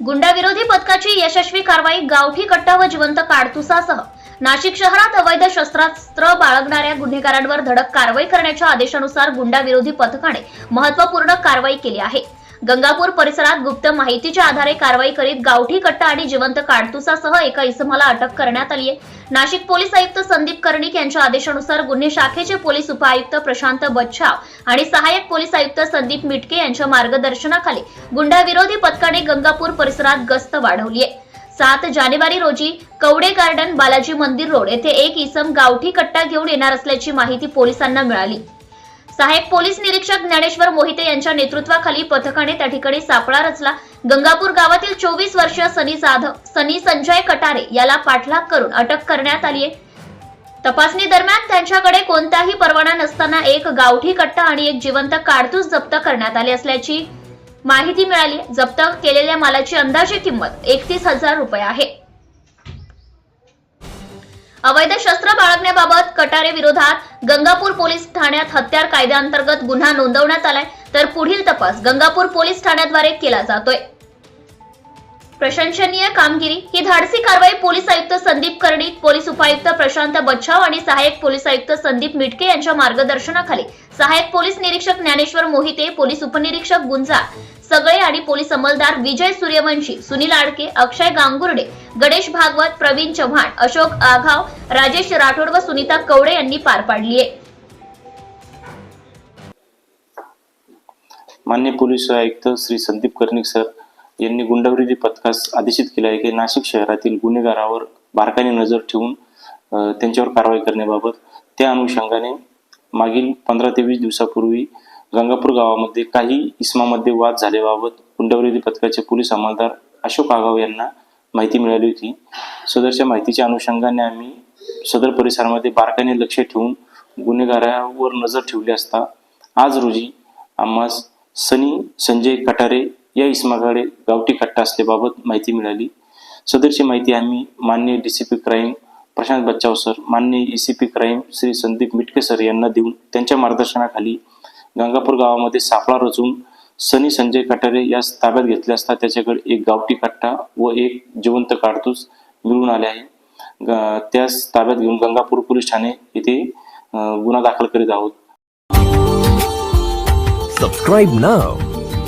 गुंडाविरोधी पथकाची यशस्वी कारवाई गावठी कट्टा व जिवंत काडतुसासह. नाशिक शहरात अवैध शस्त्रास्त्र बाळगणाऱ्या गुन्हेगारांवर धडक कारवाई करण्याच्या आदेशानुसार गुंडाविरोधी पथकाने महत्त्वपूर्ण कारवाई केली आहे. गंगापूर परिसरात गुप्त माहितीच्या आधारे कारवाई करीत गावठी कट्टा आणि जिवंत काडतुसासह एका इसमाला अटक करण्यात आली आहे. नाशिक पोलीस आयुक्त संदीप कर्णिक यांच्या आदेशानुसार गुन्हे शाखेचे पोलीस उपायुक्त प्रशांत बच्छाव आणि सहाय्यक पोलीस आयुक्त संदीप मिटके यांच्या मार्गदर्शनाखाली गुंडाविरोधी पथकाने गंगापूर परिसरात गस्त वाढवली आहे. सात जानेवारी रोजी कवडे गार्डन बालाजी मंदिर रोड येथे एक इसम गावठी कट्टा घेऊन येणार असल्याची माहिती पोलिसांना मिळाली. सहाय्यक पोलीस निरीक्षक ज्ञानेश्वर मोहिते यांच्या नेतृत्वाखाली पथकाने त्या ठिकाणी सापळा रचला. गंगापूर गावातील चोवीस वर्षीय सनी जाधव सनी संजय कटारे याला पाठलाग करून अटक करण्यात आली आहे. तपासणी दरम्यान त्यांच्याकडे कोणताही परवाना नसताना एक गावठी कट्टा आणि एक जिवंत काडतूस जप्त करण्यात आले असल्याची माहिती मिळाली. जप्त केलेल्या मालाची अंदाजे किंमत एकतीस हजार रुपये आहे. अवैध शस्त्र बाळगण्याबाबत कटारे विरोधात गंगापूर पोलीस ठाण्यात हत्यार कायद्याअंतर्गत गुन्हा नोंदवण्यात आलाय. तर पुढील तपास गंगापूर पोलीस ठाण्याद्वारे केला जातोय. प्रशंसनीय कामगिरी. ही धाडसी कारवाई पोलीस आयुक्त संदीप कर्णिक पोलीस उपायुक्त प्रशांत बच्छाव आणि सहाय्यक पोलीस आयुक्त संदीप मिटके यांच्या मार्गदर्शनाखाली सहाय्यक पोलीस निरीक्षक ज्ञानेश्वर मोहिते पोलीस उपनिरीक्षक गुंजा सगळे आणि पोलीस अंमलदार विजय सूर्यवंशी सुनील आडके अक्षय गांगुर्डे गणेश भागवत प्रवीण चव्हाण अशोक आघाव राजेश राठोड व सुनीता कवडे यांनी पार पाडली आहे. मान्य पोलीस आयुक्त श्री संदीप कर्णिक सर यांनी गुंडविरोधी पथकास आदेशित केले आहे की नाशिक शहरातील गुन्हेगारावर बारकाईने नजर ठेवून त्यांच्यावर कारवाई करण्याबाबत त्या अनुषंगाने मागील पंधरा ते वीस दिवसापूर्वी गंगापूर गावामध्ये काही इस्मामध्ये वाद झाल्याबाबत गुंडविरोधी पथकाचे पोलीस अंमलदार अशोक आगाव यांना माहिती मिळाली होती. सदरच्या माहितीच्या अनुषंगाने आम्ही सदर परिसरामध्ये बारकाईने लक्ष ठेवून गुन्हेगारावर नजर ठेवली असता आज रोजी आम्हास सनी संजय कटारे या इसमाकडे गावठी कट्टा असल्याबाबत माहिती मिळाली. सदरची माहिती आम्ही मान्य D C P crime Prashant Bachchav sir मान्य E C P crime Shri Sandeep Mitke sir यांना देऊन त्यांच्या मार्गदर्शनाखाली गंगापूर गावामध्ये सापळा रचून सनी संजय कटारे यास ताब्यात घेतले असता त्याच्याकडे एक गावठी कट्टा व एक जिवंत काडतूस मिळून आले आहे. ग- त्यास ताब्यात घेऊन गंगापूर पोलीस ठाणे येथे गुन्हा दाखल करीत आहोत. Subscribe now.